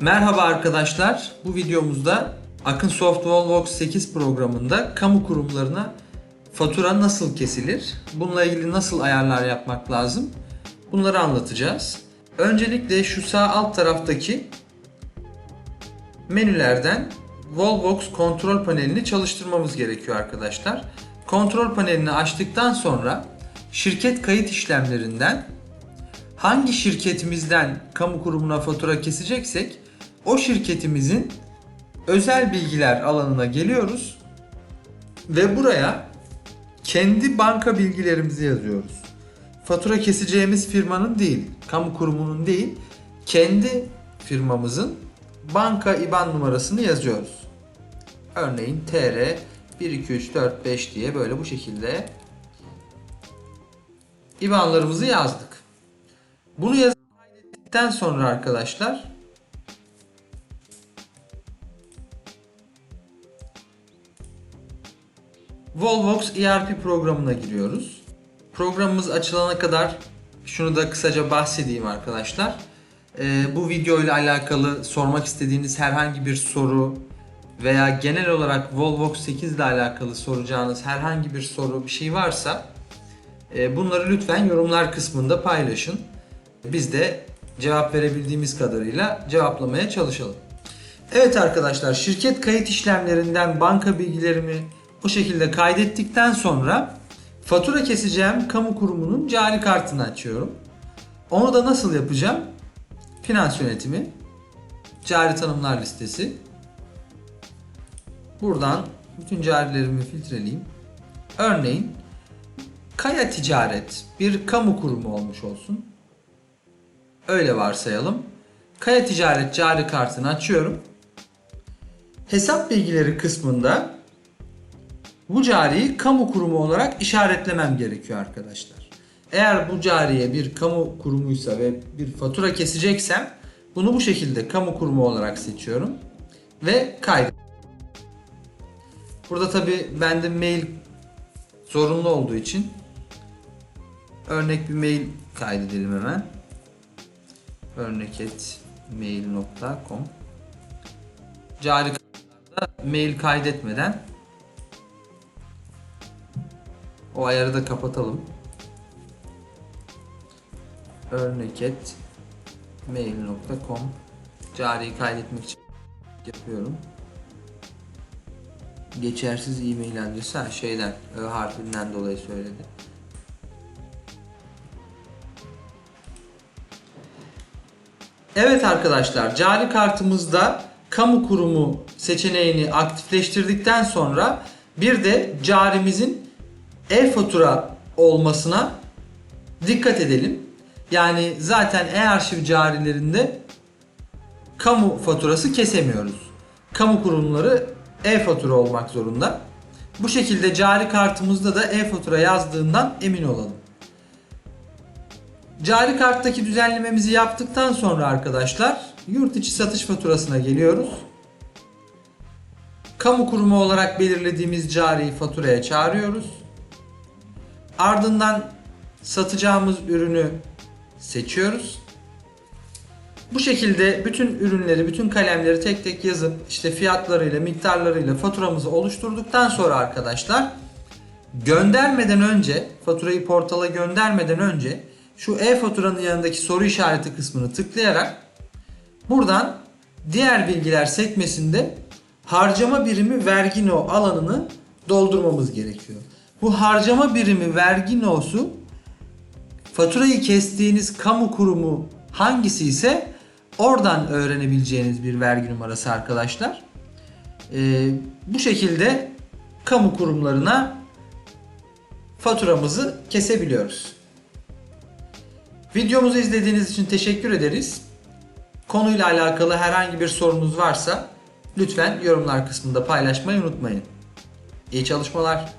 Merhaba arkadaşlar. Bu videomuzda Akın Soft Wallbox 8 programında kamu kurumlarına fatura nasıl kesilir? Bununla ilgili nasıl ayarlar yapmak lazım? Bunları anlatacağız. Öncelikle şu sağ alt taraftaki menülerden Wallbox kontrol panelini çalıştırmamız gerekiyor arkadaşlar. Kontrol panelini açtıktan sonra şirket kayıt işlemlerinden hangi şirketimizden kamu kurumuna fatura keseceksek o şirketimizin özel bilgiler alanına geliyoruz ve buraya kendi banka bilgilerimizi yazıyoruz. Fatura keseceğimiz firmanın değil, kamu kurumunun değil, kendi firmamızın banka IBAN numarasını yazıyoruz. Örneğin TR 1 2 3 4 5 diye böyle bu şekilde IBAN'larımızı yazdık. Bunu kaydettikten sonra arkadaşlar Volvox ERP programına giriyoruz. Programımız açılana kadar şunu da kısaca bahsedeyim arkadaşlar. Ee, bu video ile alakalı sormak istediğiniz herhangi bir soru veya genel olarak Volvox 8 ile alakalı soracağınız herhangi bir soru bir şey varsa e, bunları lütfen yorumlar kısmında paylaşın. Biz de cevap verebildiğimiz kadarıyla cevaplamaya çalışalım. Evet arkadaşlar şirket kayıt işlemlerinden banka bilgilerimi bu şekilde kaydettikten sonra fatura keseceğim kamu kurumunun cari kartını açıyorum. Onu da nasıl yapacağım? Finans yönetimi, cari tanımlar listesi. Buradan bütün carilerimi filtreleyeyim. Örneğin Kaya Ticaret bir kamu kurumu olmuş olsun. Öyle varsayalım. Kaya Ticaret cari kartını açıyorum. Hesap bilgileri kısmında bu cariyi kamu kurumu olarak işaretlemem gerekiyor arkadaşlar. Eğer bu cariye bir kamu kurumuysa ve bir fatura keseceksem bunu bu şekilde kamu kurumu olarak seçiyorum ve kaydet. Burada tabi bende mail zorunlu olduğu için örnek bir mail kaydedelim hemen. örneket.mail.com Cari mail kaydetmeden o ayarı da kapatalım. örneket.mail.com Cariyi kaydetmek için yapıyorum. Geçersiz e-mail adresi ha şeyden Ö harfinden dolayı söyledi. Evet arkadaşlar cari kartımızda kamu kurumu seçeneğini aktifleştirdikten sonra bir de carimizin e-fatura olmasına dikkat edelim. Yani zaten e-arşiv carilerinde kamu faturası kesemiyoruz. Kamu kurumları e-fatura olmak zorunda. Bu şekilde cari kartımızda da e-fatura yazdığından emin olalım. Cari karttaki düzenlememizi yaptıktan sonra arkadaşlar yurt içi satış faturasına geliyoruz. Kamu kurumu olarak belirlediğimiz cariyi faturaya çağırıyoruz. Ardından satacağımız ürünü seçiyoruz. Bu şekilde bütün ürünleri, bütün kalemleri tek tek yazıp işte fiyatlarıyla, miktarlarıyla faturamızı oluşturduktan sonra arkadaşlar göndermeden önce, faturayı portala göndermeden önce şu e-faturanın yanındaki soru işareti kısmını tıklayarak buradan diğer bilgiler sekmesinde harcama birimi vergi no alanını doldurmamız gerekiyor. Bu harcama birimi vergi no'su faturayı kestiğiniz kamu kurumu hangisi ise oradan öğrenebileceğiniz bir vergi numarası arkadaşlar. Ee, bu şekilde kamu kurumlarına faturamızı kesebiliyoruz. Videomuzu izlediğiniz için teşekkür ederiz. Konuyla alakalı herhangi bir sorunuz varsa lütfen yorumlar kısmında paylaşmayı unutmayın. İyi çalışmalar.